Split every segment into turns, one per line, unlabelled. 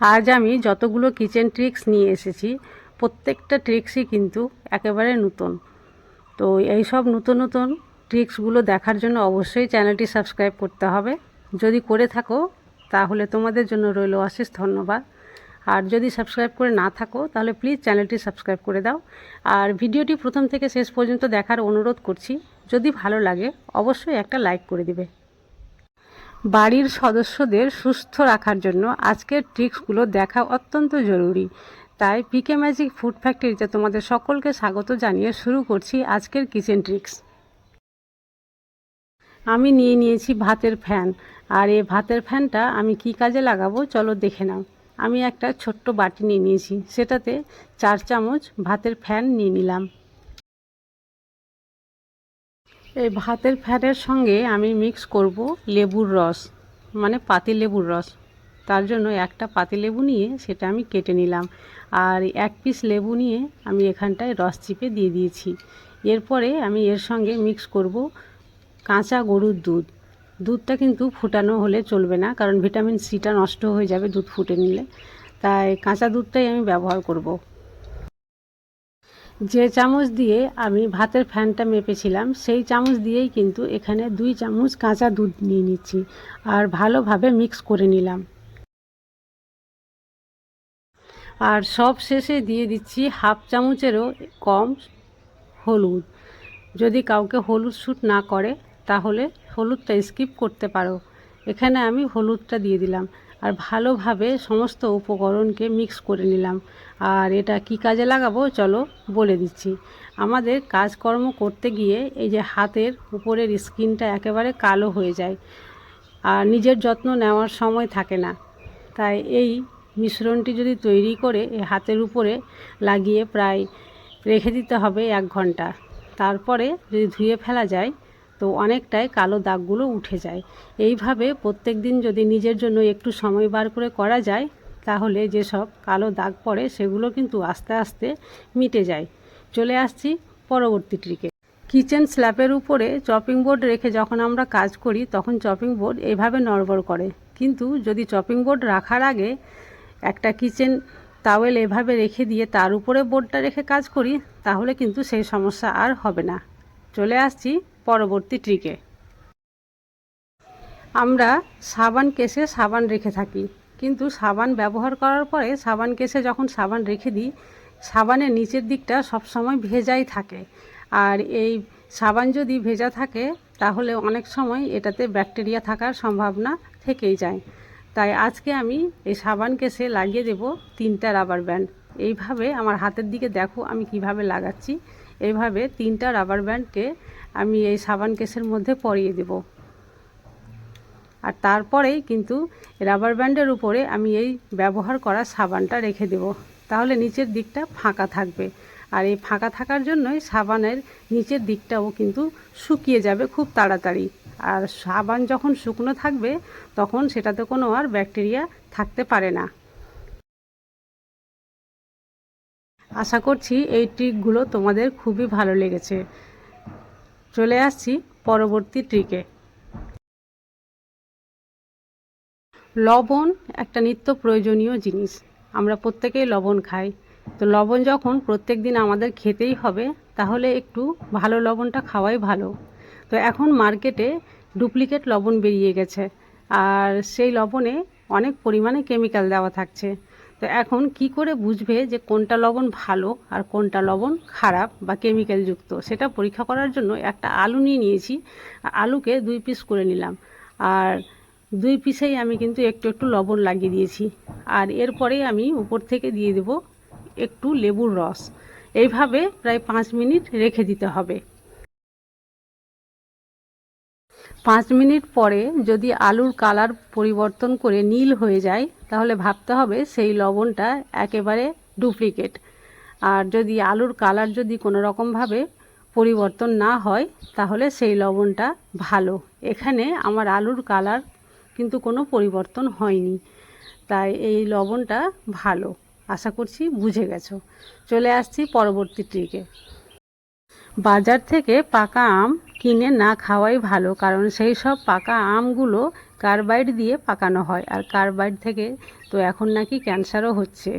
আজ আমি যতগুলো কিচেন ট্রিক্স নিয়ে এসেছি, প্রত্যেকটা ট্রিক্সই কিন্তু একেবারে নতুন। তো এই সব নতুন নতুন ট্রিক্সগুলো দেখার জন্য অবশ্যই চ্যানেলটি সাবস্ক্রাইব করতে হবে। যদি করে থাকো, তাহলে তোমাদের জন্য রইল অশেষ ধন্যবাদ। আর যদি সাবস্ক্রাইব করে না থাকো, তাহলে প্লিজ চ্যানেলটি সাবস্ক্রাইব করে দাও। আর ভিডিওটি প্রথম থেকে শেষ পর্যন্ত দেখার অনুরোধ করছি, যদি ভালো লাগে, অবশ্যই একটা লাইক করে দিবে। বাড়ির সদস্যদের সুস্থ রাখার জন্য আজকের ট্রিক্সগুলো দেখা অত্যন্ত জরুরি। তাই পিকে ম্যাজিক ফুড ফ্যাক্টরিতে তোমাদের সকলকে স্বাগত জানিয়ে শুরু করছি আজকের কিচেন ট্রিক্স আমি নিয়ে নিয়েছি ভাতের ফ্যান। আর এই ভাতের ফ্যানটা আমি কি কাজে লাগাবো চলো দেখে নাও। আমি একটা ছোট্ট বাটি নিয়ে নিয়েছি। সেটাতে চার চামচ ভাতের ফ্যান নিয়ে নিলাম। এই ভাতের ফ্যানের সঙ্গে আমি মিক্স করব লেবুর রস মানে পাতি লেবুর রস। তার জন্য একটা পাতি লেবু নিয়ে সেটা আমি কেটে নিলাম। আর এক পিস লেবু নিয়ে আমি এখানটায় রস চিপে দিয়ে দিয়েছি। এরপরে আমি এর সঙ্গে মিক্স করব কাঁচা গরুর দুধ। দুধটা কিন্তু ফুটানো হলে চলবে না, কারণ ভিটামিন সিটা নষ্ট হয়ে যাবে দুধ ফুটে নিলে। তাই কাঁচা দুধটাই আমি ব্যবহার করব। যে চামচ দিয়ে আমি ভাতের ফ্যানটা মেপেছিলাম, সেই চামচ দিয়েই কিন্তু এখানে দুই চামচ কাঁচা দুধ নিয়ে নিচ্ছি আর ভালোভাবে মিক্স করে নিলাম। আর সব শেষে দিয়ে দিচ্ছি হাফ চামচেরও কম হলুদ। যদি কাউকে হলুদ শ্যুট না করে, তাহলে হলুদটা স্কিপ করতে পারো। এখানে আমি হলুদটা দিয়ে দিলাম। আর ভালোভাবে সমস্ত উপকরণকে মিক্স করে নিলাম। আর এটা কি কাজে লাগাবো? চলো বলে দিচ্ছি। আমাদের কাজকর্ম করতে গিয়ে এই যে হাতের উপরের স্কিনটা একেবারে কালো হয়ে যায় আর নিজের যত্ন নেওয়ার সময় থাকে না। তাই এই মিশ্রণটি যদি তৈরি করে এই হাতের উপরে লাগিয়ে প্রায় রেখে দিতে হবে এক ঘণ্টা। তারপরে যদি ধুয়ে ফেলা যায় তো অনেকটাই কালো দাগগুলো উঠে যায়। এইভাবে প্রত্যেক দিন যদি নিজের জন্য একটু সময় বার করে করা যায়, তাহলে যেসব কালো দাগ পড়ে সেগুলো কিন্তু আস্তে আস্তে মিটে যায়। চলে আসছি পরবর্তী ট্রিকে। কিচেন স্ল্যাপের উপরে চপিং বোর্ড রেখে যখন আমরা কাজ করি, তখন চপিং বোর্ড এভাবে নড়বড় করে। কিন্তু যদি চপিং বোর্ড রাখার আগে একটা কিচেন তাওয়েল এভাবে রেখে দিয়ে তার উপরে বোর্ডটা রেখে কাজ করি, তাহলে কিন্তু সেই সমস্যা আর হবে না। চলে আসছি পরবর্তী ট্রিকে। আমরা সাবান কেসে সাবান রেখে থাকি, কিন্তু সাবান ব্যবহার করার পরে সাবান কেসে যখন সাবান রেখে দিই, সাবানের নিচের দিকটা সবসময় ভেজাই থাকে। আর এই সাবান যদি ভেজা থাকে, তাহলে অনেক সময় এটাতে ব্যাকটেরিয়া থাকার সম্ভাবনা থেকেই যায়। তাই আজকে আমি এই সাবান কেসে লাগিয়ে দেব তিনটা রাবার ব্যান্ড। এইভাবে আমার হাতের দিকে দেখো আমি কীভাবে লাগাচ্ছি। এইভাবে তিনটা রাবার ব্যান্ডকে আমি এই সাবান কেসের মধ্যে পরিয়ে দেব। আর তারপরেই কিন্তু রাবার ব্যান্ডের উপরে আমি এই ব্যবহার করা সাবানটা রেখে দেব। তাহলে নিচের দিকটা ফাঁকা থাকবে। আর এই ফাঁকা থাকার জন্যই সাবানের নিচের দিকটাও কিন্তু শুকিয়ে যাবে খুব তাড়াতাড়ি। আর সাবান যখন শুকনো থাকবে, তখন সেটাতে কোনো আর ব্যাকটেরিয়া থাকতে পারে না। আশা করছি এই ট্রিকগুলো তোমাদের খুবই ভালো লেগেছে। চলে আসছি পরবর্তী ট্রিকে। লবণ একটা নিত্য প্রয়োজনীয় জিনিস। আমরা প্রত্যেকেই লবণ খাই। তো লবণ যখন প্রত্যেক দিন আমাদের খেতেই হবে, তাহলে একটু ভালো লবণটা খাওয়াই ভালো। তো এখন মার্কেটে ডুপ্লিকেট লবণ বেরিয়ে গেছে। আর সেই লবণে অনেক পরিমাণে কেমিক্যাল দেওয়া থাকছে। তো এখন কি করে বুঝবে যে কোনটা লবণ ভালো আর কোনটা লবণ খারাপ বা কেমিক্যালযুক্ত সেটা পরীক্ষা করার জন্য একটা আলু নিয়ে নিয়েছি। আলুকে দুই পিস করে নিলাম। আর দুই পিসেই আমি কিন্তু একটু একটু লবণ লাগিয়ে দিয়েছি। আর এরপরেই আমি উপর থেকে দিয়ে দেব একটু লেবুর রস। এইভাবে প্রায় পাঁচ মিনিট রেখে দিতে হবে। পাঁচ মিনিট পরে যদি আলুর কালার পরিবর্তন করে নীল হয়ে যায়, তাহলে ভাবতে হবে সেই লবণটা একেবারে ডুপ্লিকেট। আর যদি আলুর কালার যদি কোনো রকমভাবে পরিবর্তন না হয়, তাহলে সেই লবণটা ভালো। এখানে আমার আলুর কালার কিন্তু কোনো পরিবর্তন হয়নি, তাই এই লবণটা ভালো। আশা করছি বুঝে গেছো। চলে আসছি পরবর্তী ট্রিকে। বাজার থেকে পাকা আম কিনে না খাওয়াই ভালো, কারণ সেই সব পাকা আমগুলো কার্বাইড দিয়ে পাকানো হয়, আর কার্বাইড থেকে তো এখন নাকি ক্যান্সারও হচ্ছে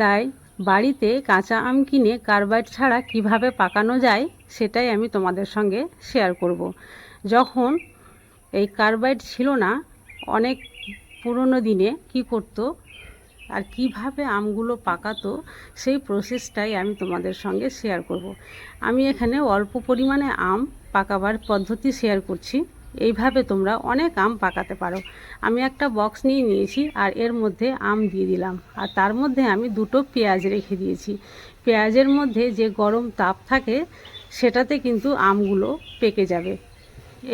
তাই বাড়িতে কাঁচা আম কিনে কার্বাইড ছাড়া কীভাবে পাকানো যায় সেটাই আমি তোমাদের সঙ্গে শেয়ার করব। যখন এই কার্বাইড ছিল না, অনেক পুরনো দিনে কি করতো আর কীভাবে আমগুলো পাকাতো, সেই প্রসেসটাই আমি তোমাদের সঙ্গে শেয়ার করব। আমি এখানে অল্প পরিমাণে আম পাকাবার পদ্ধতি শেয়ার করছি। এইভাবে তোমরা অনেক আম পাকাতে পারো। আমি একটা বক্স নিয়ে নিয়েছি আর এর মধ্যে আম দিয়ে দিলাম। আর তার মধ্যে আমি দুটো পেঁয়াজ রেখে দিয়েছি। পেঁয়াজের মধ্যে যে গরম তাপ থাকে, সেটাতে কিন্তু আমগুলো পেকে যাবে।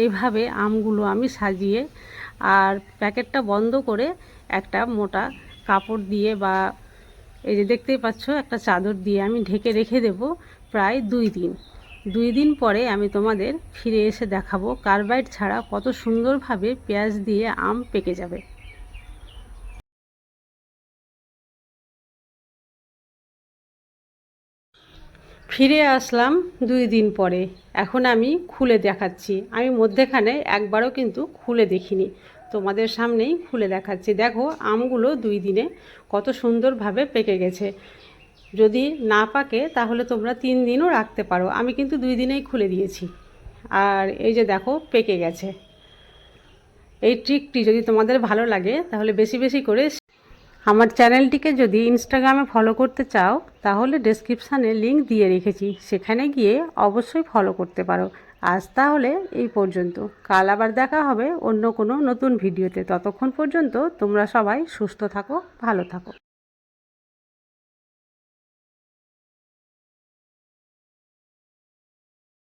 এইভাবে আমগুলো আমি সাজিয়ে আর প্যাকেটটা বন্ধ করে একটা মোটা কাপড় দিয়ে বা এই যে দেখতেই পাচ্ছ, একটা চাদর দিয়ে আমি ঢেকে রেখে দেব প্রায় দুই দিন। দুই দিন পরে আমি তোমাদের ফিরে এসে দেখাবো কার্বাইড ছাড়া কত সুন্দরভাবে পেঁয়াজ দিয়ে আম পেকে যাবে। ফিরে আসলাম দুই দিন পরে। এখন আমি খুলে দেখাচ্ছি। আমি মধ্যেখানে একবারও কিন্তু খুলে দেখিনি। তোমাদের সামনেই খুলে দেখাচ্ছি। দেখো, আমগুলো দুই দিনে কত সুন্দরভাবে পেকে গেছে। যদি না পাকে, তাহলে তোমরা তিন দিনও রাখতে পারো। আমি কিন্তু দুই দিনেই খুলে দিয়েছি। আর এই যে দেখো, পেকে গেছে। এই ট্রিকটি যদি তোমাদের ভালো লাগে, তাহলে বেশি বেশি করে আমার চ্যানেলটিকে যদি ইনস্টাগ্রামে ফলো করতে চাও, তাহলে ডেসক্রিপশানে লিংক দিয়ে রেখেছি। সেখানে গিয়ে অবশ্যই ফলো করতে পারো। আজ তাহলে এই পর্যন্ত। কাল আবার দেখা হবে অন্য কোনো নতুন ভিডিওতে। ততক্ষণ পর্যন্ত তোমরা সবাই সুস্থ থাকো, ভালো থাকো।